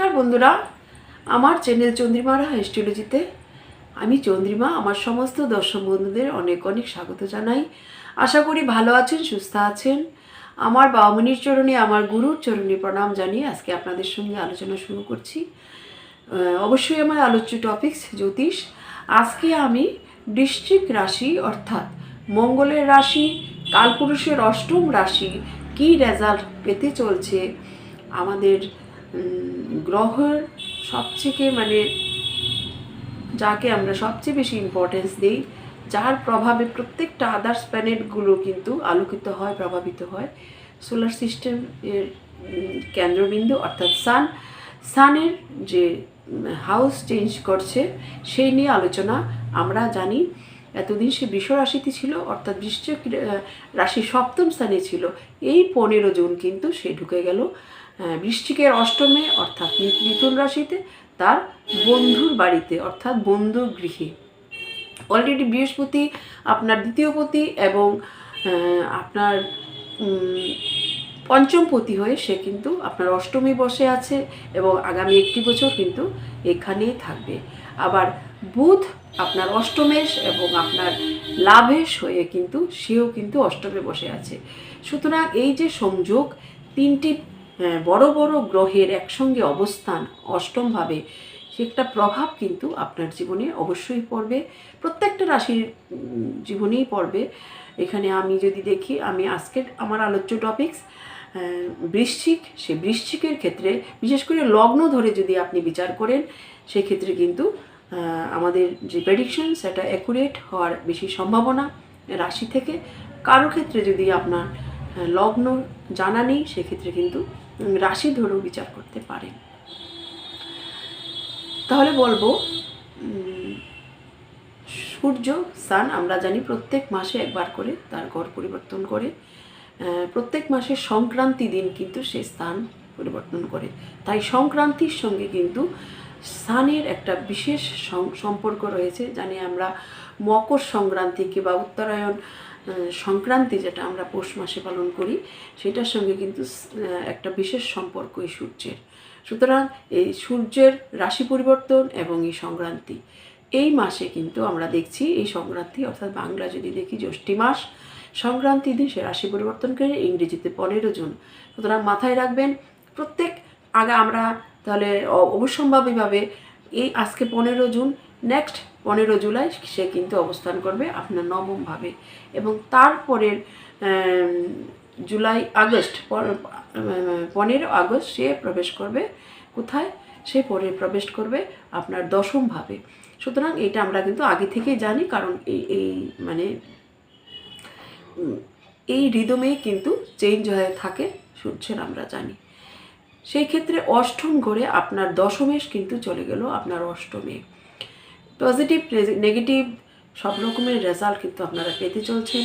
নমস্কার বন্ধুরা। আমার চ্যানেল চন্দ্রিমারা হিস্টোলজিতে আমি চন্দ্রিমা, আমার সমস্ত দর্শক বন্ধুদের অনেক অনেক স্বাগত জানাই। আশা করি ভালো আছেন, সুস্থ আছেন। আমার বামনির চরণে, আমার গুরুর চরণে প্রণাম জানিয়ে আজকে আপনাদের সঙ্গে আলোচনা শুরু করছি। অবশ্যই আমার আলোচ্য টপিকস জ্যোতিষ। আজকে আমি বৃশ্চিক রাশি, অর্থাৎ মঙ্গলের রাশি, কালপুরুষের অষ্টম রাশি, কি রেজাল্ট পেতে চলছে, আমাদের গ্রহের সবথেকে মানে যাকে আমরা সবচেয়ে বেশি ইম্পর্টেন্স দিই, যার প্রভাবে প্রত্যেকটা আদার্স প্ল্যানেটগুলো কিন্তু আলোকিত হয়, প্রভাবিত হয়। সোলার সিস্টেম এর কেন্দ্রবিন্দু অর্থাৎ সান সানের যে হাউস চেঞ্জ করছে, সেই নিয়ে আলোচনা আমরা জানি। এতদিন সে বৃষ রাশিতে ছিল, অর্থাৎ বৃশ্চিক রাশি সপ্তম স্থানে ছিল। এই পনেরো জুন কিন্তু সে ঢুকে গেল। আহ, বৃশ্চিকের অষ্টমে অর্থাৎ মিথুন রাশিতে তার বন্ধুর বাড়িতে অর্থাৎ বন্ধুর গৃহে। অলরেডি বৃহস্পতি আপনার দ্বিতীয় পতি এবং আপনার উম, পঞ্চম পতি হয়ে সে কিন্তু আপনার অষ্টমী বসে আছে এবং আগামী একটি বছর কিন্তু এখানেই থাকবে। আবার বুধ আপনার অষ্টমেশ এবং আপনার লাভেশ হয়ে কিন্তু সেও কিন্তু অষ্টমে বসে আছে। সুতরাং এই যে সংযোগ তিনটি বড় বড় গ্রহের একসঙ্গে অবস্থান অষ্টমভাবে সে একটা প্রভাব কিন্তু আপনার জীবনে অবশ্যই পড়বে। প্রত্যেকটা রাশির জীবনেই পড়বে। এখানে আমি যদি দেখি, আমি আজকের আমার আলোচ্য টপিকস বৃশ্চিক, সে বৃশ্চিকের ক্ষেত্রে, বিশেষ করে লগ্ন ধরে যদি আপনি বিচার করেন, সেক্ষেত্রে কিন্তু আমাদের যে প্রেডিকশন সেটা অ্যাকুরেট হওয়ার বেশি সম্ভাবনা রাশি থেকে। কারও ক্ষেত্রে যদি আপনার লগ্ন জানা নেই, সেক্ষেত্রে কিন্তু রাশি ধরেও বিচার করতে পারেন তাহলে বলব সূর্য সান আমরা জানি প্রত্যেক মাসে একবার করে তার ঘর পরিবর্তন করে। প্রত্যেক মাসে সংক্রান্তি দিন কিন্তু সে স্থান পরিবর্তন করে। তাই সংক্রান্তির সঙ্গে কিন্তু স্থানের একটা বিশেষ সম্পর্ক রয়েছে, জানি আমরা মকর সংক্রান্তি কিংবা উত্তরায়ণ সংক্রান্তি যেটা আমরা পৌষ মাসে পালন করি, সেটার সঙ্গে কিন্তু একটা বিশেষ সম্পর্ক এই সূর্যের। সুতরাং এই সূর্যের রাশি পরিবর্তন এবং এই সংক্রান্তি, এই মাসে কিন্তু আমরা দেখছি এই সংক্রান্তি, অর্থাৎ বাংলা যদি দেখি জ্যৈষ্ঠী মাস, সংক্রান্তি দিন সে রাশি পরিবর্তন করে ইংরেজিতে পনেরো জুন। সুতরাং মাথায় রাখবেন, প্রত্যেক আগে আমরা তাহলে অবশ্যম্ভাবীভাবে এই আজকে পনেরো জুন, নেক্সট পনেরো জুলাই সে কিন্তু অবস্থান করবে আপনার নবমভাবে। এবং তারপরের জুলাই আগস্ট পনেরো আগস্ট সে প্রবেশ করবে। কোথায়? সে পরে প্রবেশ করবে আপনার দশমভাবে। সুতরাং এটা আমরা কিন্তু আগে থেকেই জানি, কারণ এই এই মানে এই রিদমেই কিন্তু চেঞ্জ হয়ে থাকে সূর্যের আমরা জানি। সেই ক্ষেত্রে অষ্টম ঘরে আপনার দশমেশ কিন্তু চলে গেল আপনার অষ্টমে। পজিটিভ নেগেটিভ সব রকমের রেজাল্ট কিন্তু আপনারা পেতে চলছেন।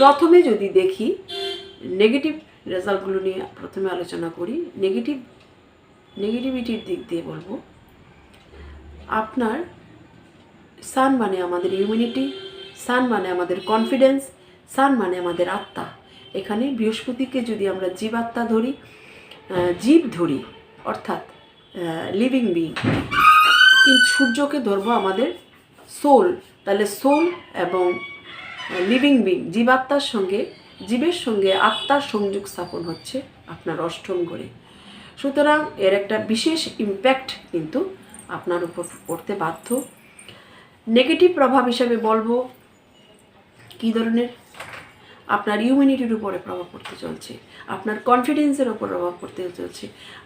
প্রথমে যদি দেখি নেগেটিভ রেজাল্টগুলো নিয়ে প্রথমে আলোচনা করি নেগেটিভ নেগেটিভিটির দিক দিয়ে বলব। আপনার সান মানে আমাদের ইমিউনিটি সান মানে আমাদের কনফিডেন্স সান মানে আমাদের আত্মা। এখানে বৃহস্পতিকে যদি আমরা জীবাত্মা ধরি জীব ধরি, অর্থাৎ লিভিং বিং কিন্তু সূর্যকে ধরবো আমাদের সোল। তাহলে সোল এবং লিভিং বিং জীবাত্মার সঙ্গে, জীবের সঙ্গে আত্মার সংযোগ স্থাপন হচ্ছে আপনার অষ্টম ঘরে। সুতরাং এর একটা বিশেষ ইম্প্যাক্ট কিন্তু আপনার উপর পড়তে বাধ্য। নেগেটিভ প্রভাব হিসাবে বলব। কী ধরনের? আপনার ইউমিনিটির উপরে প্রভাব পড়তে চলছে, আপনার কনফিডেন্সের উপর প্রভাব পড়তে চলছে,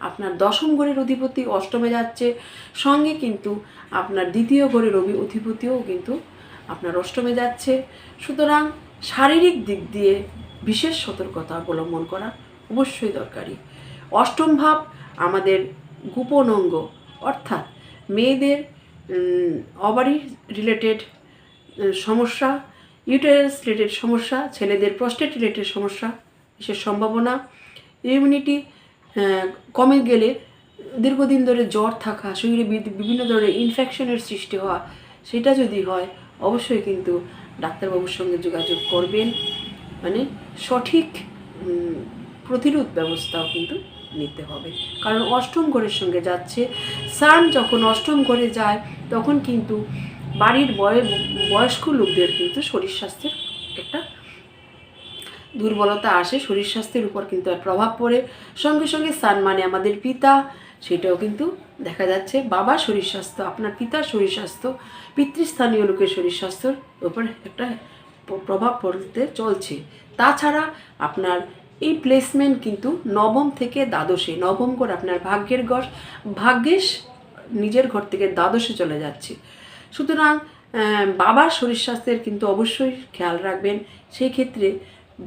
আপনার দশম ঘরের অধিপতি অষ্টমে যাচ্ছে, সঙ্গে কিন্তু আপনার দ্বিতীয় ঘরের অভি অধিপতিও কিন্তু আপনার অষ্টমে যাচ্ছে। সুতরাং শারীরিক দিক দিয়ে বিশেষ সতর্কতা অবলম্বন করা অবশ্যই দরকারি। অষ্টম ভাব আমাদের গোপন অঙ্গ, অর্থাৎ মেয়েদের অবারি রিলেটেড সমস্যা ইউটেরাস রিলেটেড সমস্যা, ছেলেদের প্রস্টেট রিলেটেড সমস্যা, বিশেষ সম্ভাবনা ইমিউনিটি কমে গেলে দীর্ঘদিন ধরে জ্বর থাকা, শরীরে বিভিন্ন ধরনের ইনফেকশনের সৃষ্টি হওয়া, সেটা যদি হয়, অবশ্যই কিন্তু ডাক্তারবাবুর সঙ্গে যোগাযোগ করবেন। মানে সঠিক প্রতিরোধ ব্যবস্থাও কিন্তু নিতে হবে। কারণ অষ্টম ঘরের সঙ্গে যাচ্ছে। সান যখন অষ্টম ঘরে যায়, তখন কিন্তু বাড়ির বয় বয়স্ক লোকদের কিন্তু শরীর স্বাস্থ্যের একটা দুর্বলতা আসে। শরীর স্বাস্থ্যের উপর কিন্তু আর প্রভাব পড়ে। সঙ্গে সঙ্গে সান মানে আমাদের পিতা, সেটাও কিন্তু দেখা যাচ্ছে। বাবা শরীর স্বাস্থ্য, আপনার পিতার শরীর স্বাস্থ্য, পিতৃস্থানীয় লোকের শরীর স্বাস্থ্যর উপর একটা প্রভাব পড়তে চলছে। তাছাড়া আপনার এই প্লেসমেন্ট কিন্তু নবম থেকে দ্বাদশে, নবম ঘর আপনার ভাগ্যের ঘর ভাগ্যেশ নিজের ঘর থেকে দ্বাদশে চলে যাচ্ছে। সুতরাং বাবার শরীর স্বাস্থ্যের কিন্তু অবশ্যই খেয়াল রাখবেন। সেই ক্ষেত্রে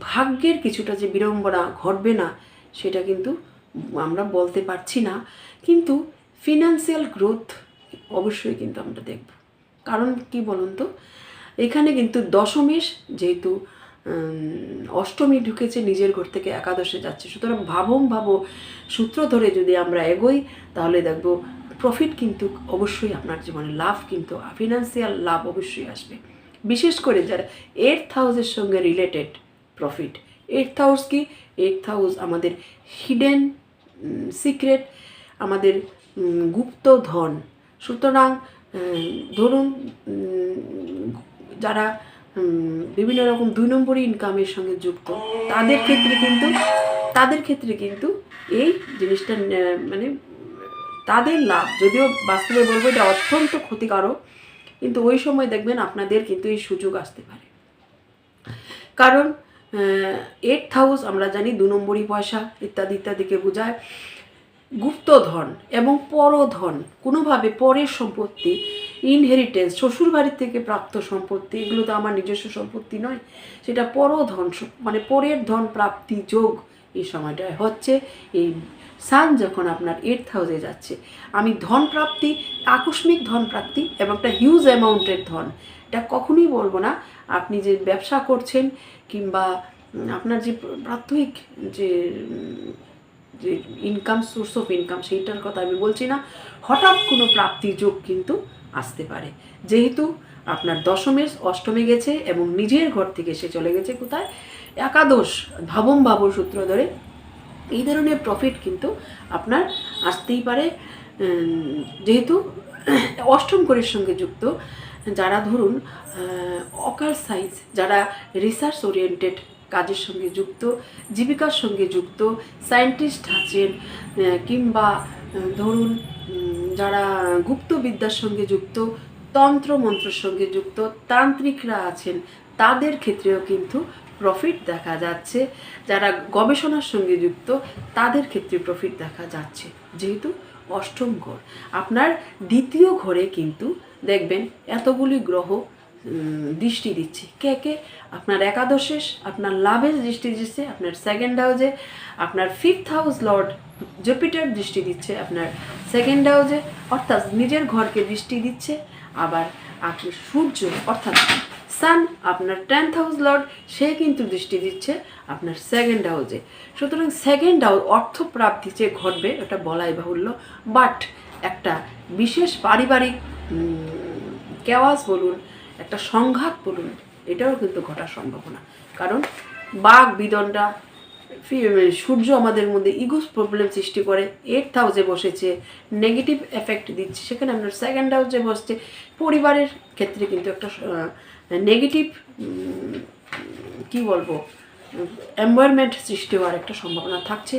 ভাগ্যের কিছুটা যে বিড়ম্বনা ঘটবে না, সেটা কিন্তু আমরা বলতে পারছি না। কিন্তু ফিনান্সিয়াল গ্রোথ অবশ্যই কিন্তু আমরা দেখব। কারণ কি বলুন তো? এখানে কিন্তু দশমেশ যেহেতু অষ্টমী ঢুকেছে, নিজের ঘর থেকে একাদশে যাচ্ছে। সুতরাং ভাবম ভাবো সূত্র ধরে যদি আমরা এগোই, তাহলে দেখব প্রফিট কিন্তু অবশ্যই আপনার জীবনে লাভ কিন্তু ফিনান্সিয়াল লাভ অবশ্যই আসবে। বিশেষ করে যারা এইট হাউসের সঙ্গে রিলেটেড প্রফিট এইট হাউস কি? এইট হাউস আমাদের হিডেন সিক্রেট আমাদের গুপ্ত ধন। সুতরাং ধরুন যারা বিভিন্ন রকম দুই নম্বরই ইনকামের সঙ্গে যুক্ত, তাদের ক্ষেত্রে কিন্তু, তাদের ক্ষেত্রে কিন্তু এই জিনিসটা মানে তাদের লাভ, যদিও বাস্তবে বলব এটা অত্যন্ত ক্ষতিকারক, কিন্তু ওই সময় দেখবেন আপনাদের কিন্তু এই সুযোগ আসতে পারে। কারণ এইট হাউস আমরা জানি দু নম্বরই পয়সা, ইত্যাদি ইত্যাদিকে বোঝায়। গুপ্তধন এবং পরধন, কোনোভাবে পরের সম্পত্তি ইনহেরিটেন্স শ্বশুর বাড়ির থেকে প্রাপ্ত সম্পত্তি, এগুলো তো আমার নিজস্ব সম্পত্তি নয়, সেটা পরধন মানে পরের ধন প্রাপ্তি যোগ এই সময়টায় হচ্ছে, এই সান যখন আপনার এইট হাউসে যাচ্ছে, আমি ধন প্রাপ্তি আকস্মিক ধন প্রাপ্তি এবং একটা হিউজ অ্যামাউন্টের ধন, এটা কখনোই বলব না। আপনি যে ব্যবসা করছেন কিংবা আপনার যে প্রাত্যহিক যে যে ইনকাম সোর্স অফ ইনকাম সেইটার কথা আমি বলছি না, হঠাৎ কোনো প্রাপ্তি যোগ কিন্তু আসতে পারে। যেহেতু আপনার দশমের অষ্টমে গেছে এবং নিজের ঘর থেকে সে চলে গেছে কোথায়? একাদশ ভাবম ভাব সূত্র ধরে এই ধরনের প্রফিট কিন্তু আপনার আসতেই পারে যেহেতু অষ্টম ঘরের সঙ্গে যুক্ত, যারা ধরুন অকাল সাইজ যারা রিসার্চ ওরিয়েন্টেড কাজের সঙ্গে যুক্ত, জীবিকার সঙ্গে যুক্ত সায়েন্টিস্ট আছেন কিংবা ধরুন যারা গুপ্তবিদ্যার সঙ্গে যুক্ত, তন্ত্র মন্ত্রের সঙ্গে যুক্ত, তান্ত্রিকরা আছেন, তাদের ক্ষেত্রেও কিন্তু প্রফিট দেখা যাচ্ছে। যারা গবেষণার সঙ্গে যুক্ত, তাদের ক্ষেত্রে প্রফিট দেখা যাচ্ছে। যেহেতু অষ্টম ঘর। আপনার দ্বিতীয় ঘরে কিন্তু দেখবেন এতগুলি গ্রহ দৃষ্টি দিচ্ছে। কে কে? আপনার একাদশেষ আপনার লাভের দৃষ্টি দিচ্ছে, আপনার সেকেন্ড হাউজে আপনার ফিফথ হাউস লর্ড জুপিটার দৃষ্টি দিচ্ছে, আপনার সেকেন্ড হাউজে অর্থাৎ নিজের ঘরকে দৃষ্টি দিচ্ছে, আবার আপনি সূর্য, অর্থাৎ সান, আপনার টেন্থ হাউস লর্ড, সে কিন্তু দৃষ্টি দিচ্ছে আপনার সেকেন্ড হাউসে। সুতরাং সেকেন্ড হাউস অর্থপ্রাপ্তি যে ঘটবে, ওটা বলাই বাহুল্য। বাট একটা বিশেষ পারিবারিক কেওয়াজ বলুন, একটা সংঘাত বলুন, এটাও কিন্তু ঘটার সম্ভাবনা। কারণ বাঘ বিদণ্ডা সূর্য আমাদের মধ্যে ইগোস প্রবলেম সৃষ্টি করে এইট হাউসে বসেছে নেগেটিভ এফেক্ট দিচ্ছে, সেখানে আপনার সেকেন্ড হাউসে বসছে। পরিবারের ক্ষেত্রে কিন্তু একটা নেগেটিভ কি বলব এনভায়রনমেন্ট সৃষ্টি হওয়ার একটা সম্ভাবনা থাকছে।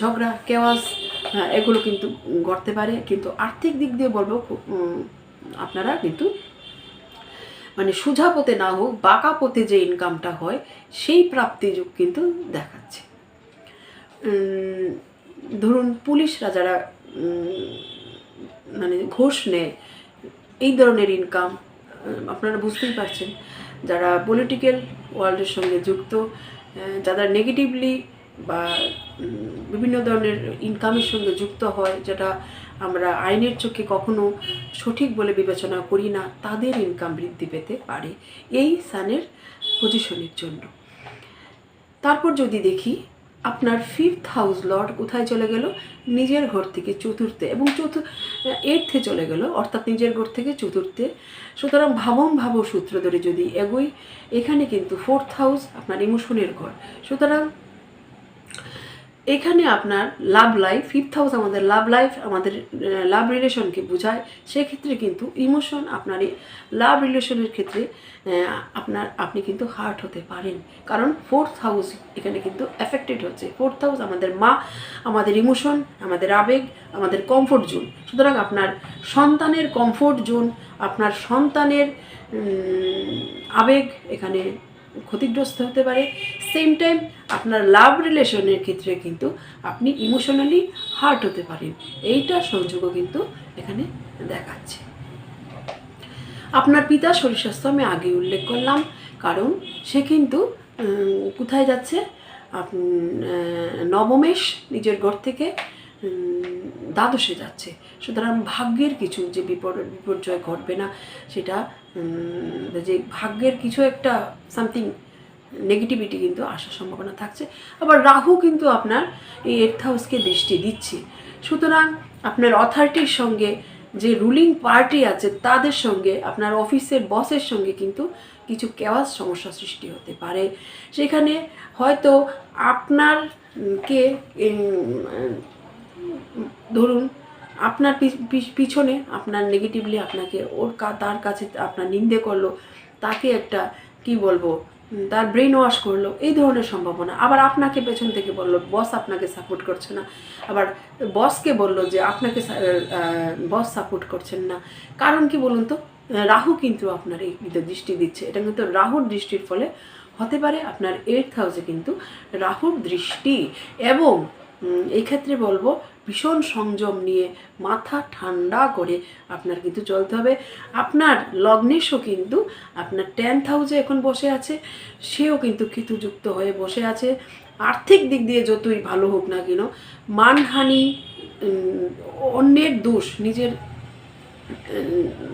ঝগড়া কেওয়াস হ্যাঁ, এগুলো কিন্তু ঘটতে পারে। কিন্তু আর্থিক দিক দিয়ে বলব আপনারা কিন্তু মানে সোজা পথে না হোক বাঁকা পথে যে ইনকামটা হয় সেই প্রাপ্তি যুগ কিন্তু দেখাচ্ছে। ধরুন পুলিশরা যারা মানে ঘোষ নেয় এই ধরনের ইনকাম আপনারা বুঝতেই পারছেন, যারা পলিটিক্যাল ওয়ার্ল্ডের সঙ্গে যুক্ত যারা নেগেটিভলি বা বিভিন্ন ধরনের ইনকামের সঙ্গে যুক্ত হয়, যেটা আমরা আইনের চোখে কখনো সঠিক বলে বিবেচনা করি না, তাদের ইনকাম বৃদ্ধি পেতে পারে। এই সানের পজিশনের জন্য। তারপর যদি দেখি আপনার ফিফথ হাউস লর্ড কোথায় চলে গেল? নিজের ঘর থেকে চতুর্থে এবং চতুর্থ এইটথে চলে গেল, অর্থাৎ নিজের ঘর থেকে চতুর্থে। সুতরাং ভাবম ভাব সূত্র ধরে যদি এগোই, এখানে কিন্তু ফোর্থ হাউস আপনার ইমোশনের ঘর। সুতরাং এখানে আপনার লাভ লাইফ ফিফথ হাউস আমাদের লাভ লাইফ আমাদের লাভ রিলেশনকে বোঝায়, সেক্ষেত্রে কিন্তু ইমোশন আপনার লাভ রিলেশনের ক্ষেত্রে আপনার, আপনি কিন্তু হার্ট হতে পারেন। কারণ ফোর্থ হাউস এখানে কিন্তু এফেক্টেড হচ্ছে। ফোর্থ হাউস আমাদের মা, আমাদের ইমোশন আমাদের আবেগ, আমাদের কমফোর্ট জোন সুতরাং আপনার সন্তানের কমফোর্ট জোন আপনার সন্তানের আবেগ এখানে ক্ষতিগ্রস্ত হতে পারে। সেম টাইম আপনার লাভ রিলেশনের ক্ষেত্রে কিন্তু আপনি ইমোশনালি হার্ট হতে পারেন। এইটা সংযোগও কিন্তু এখানে দেখাচ্ছে। আপনার পিতা শরীর স্বাস্থ্য আমি আগে উল্লেখ করলাম, কারণ সে কিন্তু কোথায় যাচ্ছে? নবমেশ নিজের ঘর থেকে দ্বাদশে যাচ্ছে। সুতরাং ভাগ্যের কিছু যে বিপর, বিপর্যয় ঘটবে না, সেটা যে ভাগ্যের কিছু একটা সামথিং নেগেটিভিটি কিন্তু আসার সম্ভাবনা থাকছে। আবার রাহু কিন্তু আপনার এই এইথ হাউসকে দৃষ্টি দিচ্ছে। সুতরাং আপনার অথরিটির সঙ্গে যে রুলিং পার্টি আছে, তাদের সঙ্গে, আপনার অফিসের বসের সঙ্গে কিন্তু কিছু কেওয়াজ সমস্যা সৃষ্টি হতে পারে। সেখানে হয়তো আপনার কে ধরুন, আপনার পিছনে আপনার নেগেটিভলি আপনাকে ওর তার কাছে আপনার নিন্দে করল, তাকে একটা কি বলব তার ব্রেন ওয়াশ করল, এই ধরনের সম্ভাবনা। আবার আপনাকে পেছন থেকে বলল, বস আপনাকে সাপোর্ট করছে না। আবার বসকে বলল যে, আপনাকে বস সাপোর্ট করছেন না। কারণ কি বলুন তো, রাহু কিন্তু আপনার এই দৃষ্টি দিচ্ছে। এটা কিন্তু রাহুর দৃষ্টির ফলে হতে পারে আপনার এইট হাউসে কিন্তু রাহুর দৃষ্টি। এবং এই ক্ষেত্রে বলব ভীষণ সংযম নিয়ে মাথা ঠান্ডা করে আপনার কিন্তু চলতে হবে। আপনার লগ্নেশও কিন্তু আপনার টেন্থ হাউসে এখন বসে আছে, সেও কিন্তু কেতুযুক্ত হয়ে বসে আছে। আর্থিক দিক দিয়ে যতই ভালো হোক না কেন, মানহানি অন্যের দোষ, নিজের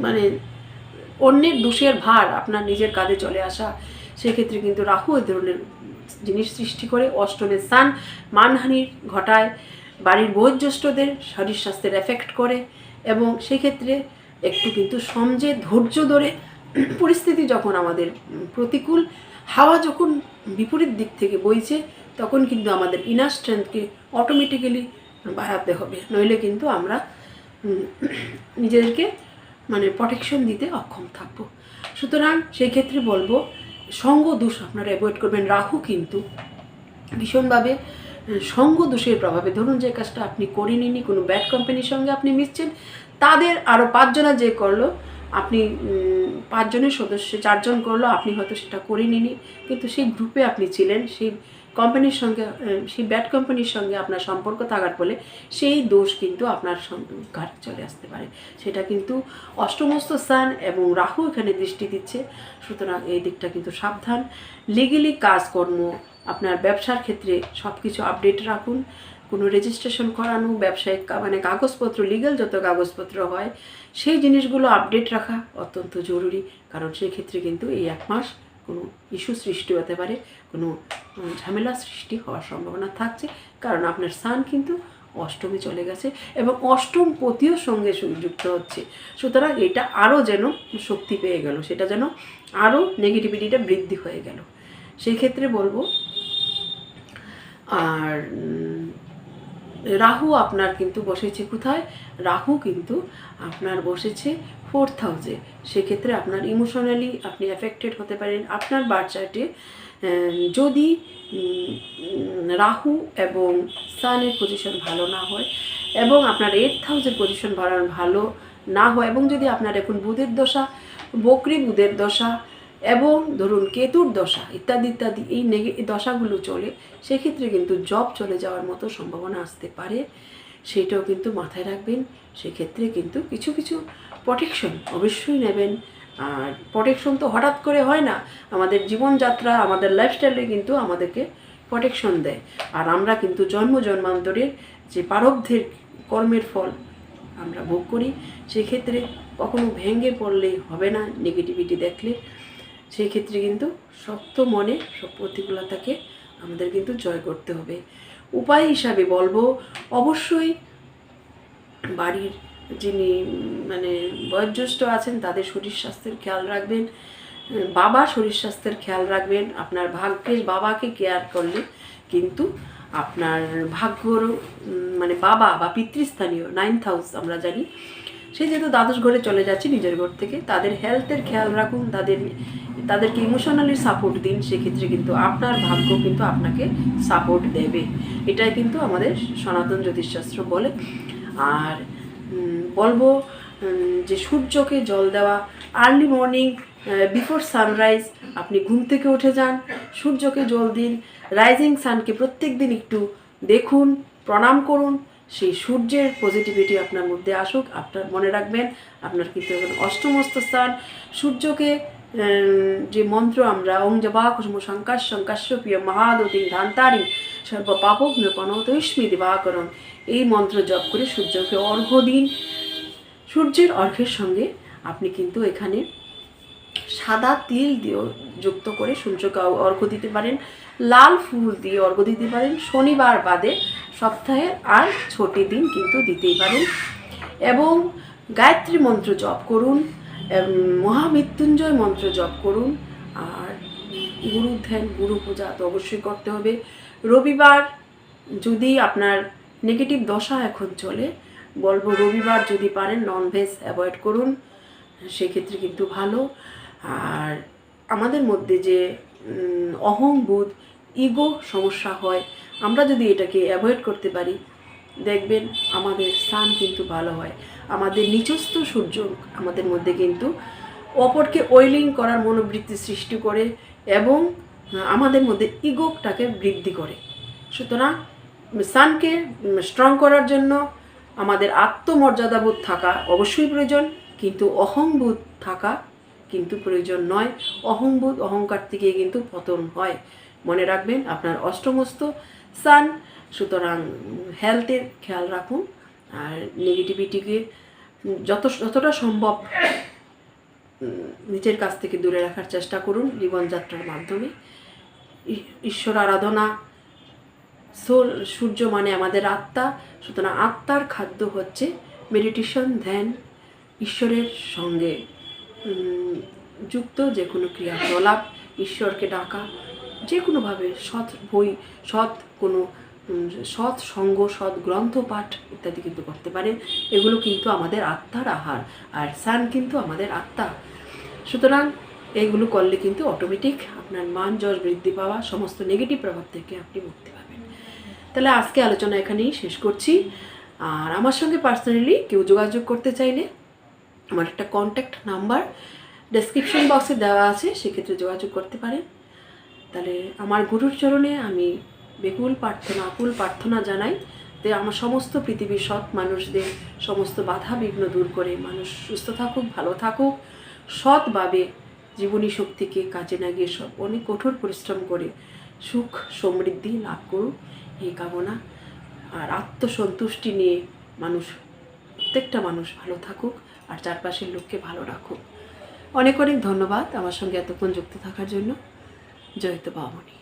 মানে অন্যের দোষের ভার আপনার নিজের কাঁধে চলে আসা, সেক্ষেত্রে কিন্তু রাহু এই ধরনের জিনিস সৃষ্টি করে। অষ্টমের স্থান মানহানির ঘটায়। বাড়ির বয়োজ্যেষ্ঠদের শরীর স্বাস্থ্যের এফেক্ট করে এবং সেক্ষেত্রে একটু কিন্তু সমঝে, ধৈর্য ধরে পরিস্থিতি যখন আমাদের প্রতিকূল, হাওয়া যখন বিপরীত দিক থেকে বইছে, তখন কিন্তু আমাদের ইনার স্ট্রেংথকে অটোমেটিক্যালি বাড়াতে হবে। নইলে কিন্তু আমরা নিজেদেরকে মানে প্রোটেকশন দিতে অক্ষম থাকব। সুতরাং সেই ক্ষেত্রে বলব, সঙ্গ দোষ আপনারা অ্যাভয়েড করবেন। রাহু কিন্তু ভীষণভাবে সঙ্গ দোষের প্রভাবে। ধরুন যে কাজটা আপনি করেননি, কোনো ব্যাড কোম্পানির সঙ্গে আপনি মিশছেন, তাদের আরও পাঁচজনা যে করল, আপনি পাঁচজনের সদস্য, চারজন করল, আপনি হয়তো সেটা করে নিনি কিন্তু সেই গ্রুপে আপনি ছিলেন, সেই কোম্পানির সঙ্গে সেই ব্যাড কোম্পানির সঙ্গে আপনার সম্পর্ক থাকার ফলে সেই দোষ কিন্তু আপনার ঘাটে চলে আসতে পারে। সেটা কিন্তু অষ্টমস্ত স্থান এবং রাহু এখানে দৃষ্টি দিচ্ছে, সুতরাং এই দিকটা কিন্তু সাবধান। লিগেলি কাজকর্ম আপনার ব্যবসার ক্ষেত্রে সব কিছু আপডেট রাখুন, কোনো রেজিস্ট্রেশন করানো, ব্যবসায়িক মানে কাগজপত্র লিগ্যাল যত কাগজপত্র হয়, সেই জিনিসগুলো আপডেট রাখা অত্যন্ত জরুরি। কারণ সেই ক্ষেত্রে কিন্তু এই এক মাস কোনো ইস্যু সৃষ্টি হতে পারে, কোনো ঝামেলা সৃষ্টি হওয়ার সম্ভাবনা থাকছে। কারণ আপনার সান কিন্তু অষ্টমে চলে গেছে এবং অষ্টম পতিও সঙ্গে যুক্ত হচ্ছে। সুতরাং এটা আরও যেন শক্তি পেয়ে গেল, সেটা যেন আরও নেগেটিভিটিটা বৃদ্ধি হয়ে গেল। সেই ক্ষেত্রে বলব আর রাহু আপনার কিন্তু বসেছে কোথায়? রাহু কিন্তু আপনার বসেছে ফোর্থ হাউসে সেক্ষেত্রে আপনার ইমোশনালি আপনি অ্যাফেক্টেড হতে পারেন। আপনার বাচ্চাটে যদি রাহু এবং সানের পজিশন ভালো না হয় এবং আপনার এইট হাউসের পজিশন ভালো না হয় এবং যদি আপনার এখন বুধের দশা, বকরি বুধের দশা এবং ধরুন কেতুর দশা ইত্যাদি ইত্যাদি, এই নেগে দশাগুলো চলে, সেক্ষেত্রে কিন্তু জব চলে যাওয়ার মতো সম্ভাবনা আসতে পারে। সেটাও কিন্তু মাথায় রাখবেন। সেক্ষেত্রে কিন্তু কিছু কিছু প্রোটেকশন অবশ্যই নেবেন। আর প্রোটেকশন তো হঠাৎ করে হয় না। আমাদের জীবনযাত্রা, আমাদের লাইফস্টাইলে কিন্তু আমাদেরকে প্রোটেকশন দেয়। আর আমরা কিন্তু জন্ম জন্মান্তরের যে প্রারব্ধের কর্মের ফল আমরা ভোগ করি, সেক্ষেত্রে কখনো ভেঙে পড়লেই হবে না। নেগেটিভিটি দেখলে সেই ক্ষেত্রে কিন্তু শক্ত মনে সব প্রতিকূলতাকে আমাদের কিন্তু জয় করতে হবে। উপায় হিসাবে বলব, অবশ্যই বাড়ির যিনি মানে বয়োজ্যেষ্ঠ আছেন তাদের শরীর স্বাস্থ্যের খেয়াল রাখবেন। বাবা শরীর স্বাস্থ্যের খেয়াল রাখবেন। আপনার ভাগ্যের বাবাকে কেয়ার করলে কিন্তু আপনার ভাগ্যর মানে বাবা বা পিতৃস্থানীয়, নাইন্থ হাউস আমরা জানি সে যেহেতু দ্বাদশ ঘরে চলে যাচ্ছে নিজের ঘর থেকে, তাদের হেলথের খেয়াল রাখুন, তাদের, তাদেরকে ইমোশনালি সাপোর্ট দিন, সেক্ষেত্রে কিন্তু আপনার ভাগ্য কিন্তু আপনাকে সাপোর্ট দেবে। এটাই কিন্তু আমাদের সনাতন জ্যোতিষশাস্ত্র বলে। আর বলব যে সূর্যকে জল দেওয়া আর্লি মর্নিং বিফোর সানরাইজ আপনি ঘুম থেকে উঠে যান, সূর্যকে জল দিন রাইজিং সানকে প্রত্যেক দিন একটু দেখুন, প্রণাম করুন সেই সূর্যের পজিটিভিটি আপনার মধ্যে আসুক, আপনার মনে রাখবেন, আপনার কিন্তু এখন অষ্টমস্ত স্থান সূর্যকে যে মন্ত্র আমরা, ওং জবা কুসুম শঙ্কাশ শঙ্কাশ্য প্রিয় মহাদতি ধান্তারি সর্ব পাপক নৃপনতৈস্মি দিবাকরণ। এই মন্ত্র জপ করে সূর্যকে অর্ঘ্য দিন। সূর্যের অর্ঘ্যের সঙ্গে আপনি কিন্তু এখানে সাদা তিল দিয়েও যুক্ত করে সূর্যকে অর্ঘ্য দিতে পারেন, লাল ফুল দিয়ে অর্ঘ্য দিতে পারেন, শনিবার বাদে সপ্তাহের আর ছটি দিন কিন্তু দিতেই পারেন। এবং গায়ত্রী মন্ত্র জপ করুন মহামৃত্যুঞ্জয় মন্ত্র জপ করুন, আর গুরু ধ্যান, গুরু পূজা তো অবশ্যই করতে হবে। রবিবার যদি আপনার নেগেটিভ দশা এখন চলে, বলব রবিবার যদি পারেন ননভেজ অ্যাভয়েড করুন, সেক্ষেত্রে কিন্তু ভালো। আর আমাদের মধ্যে যে অহংবোধ ইগো সমস্যা হয়, আমরা যদি এটাকে অ্যাভয়েড করতে পারি, দেখবেন আমাদের স্থান কিন্তু ভালো হয়। আমাদের নিচস্থ সূর্য আমাদের মধ্যে কিন্তু অপরকে ওয়েলিং করার মনোবৃত্তি সৃষ্টি করে এবং আমাদের মধ্যে ইগোটাকে বৃদ্ধি করে। সুতরাং সানকে স্ট্রং করার জন্য আমাদের আত্মমর্যাদাবোধ থাকা অবশ্যই প্রয়োজন, কিন্তু অহংবোধ থাকা কিন্তু প্রয়োজন নয়। অহংবোধ অহংকার থেকে কিন্তু পতন হয়। মনে রাখবেন, আপনার অষ্টমস্ত সান। সুতরাং হেলথের খেয়াল রাখুন। আর নেগেটিভিটিকে যত, যতটা সম্ভব নিজের কাছ থেকে দূরে রাখার চেষ্টা করুন জীবনযাত্রার মাধ্যমে। ঈশ্বর আরাধনা, সোল, সূর্য মানে আমাদের আত্মা। সুতরাং আত্মার খাদ্য হচ্ছে মেডিটেশন ধ্যান ঈশ্বরের সঙ্গে। যুক্ত যে কোনো ক্রিয়াকলাপ ঈশ্বরকে ডাকা, যে কোনোভাবে সৎ বই, সৎ কোনো সৎ সঙ্গ, সৎ গ্রন্থ, পাঠ ইত্যাদি কিন্তু করতে পারেন এগুলো কিন্তু আমাদের আত্মার আহার, আর সান কিন্তু আমাদের আত্মা। সুতরাং এগুলো করলে কিন্তু অটোমেটিক আপনার মান, যশ বৃদ্ধি পাওয়া, সমস্ত নেগেটিভ প্রভাব থেকে আপনি মুক্তি পাবেন। তাহলে আজকে আলোচনা এখানেই শেষ করছি। আর আমার সঙ্গে পার্সোনালি কেউ যোগাযোগ করতে চাইলে আমার একটা কন্ট্যাক্ট নাম্বার ডেসক্রিপশন বক্সে দেওয়া আছে, সেক্ষেত্রে যোগাযোগ করতে পারেন। তাহলে আমার গুরুর চরণে আমি বেকুল প্রার্থনা, আকুল প্রার্থনা জানাই যে আমার সমস্ত পৃথিবীর সৎ মানুষদের সমস্ত বাধা বিঘ্ন দূর করে মানুষ সুস্থ থাকুক, ভালো থাকুক, সৎভাবে জীবনী শক্তিকে কাজে লাগিয়ে সব অনেক কঠোর পরিশ্রম করে সুখ সমৃদ্ধি লাভ করুক, এই কামনা। আর আত্মসন্তুষ্টি নিয়ে মানুষ, প্রত্যেকটা মানুষ ভালো থাকুক। আর চারপাশের লোককে ভালো রাখুক। অনেক অনেক ধন্যবাদ আমার সঙ্গে এতক্ষণ যুক্ত থাকার জন্য। জয়িত বামনী।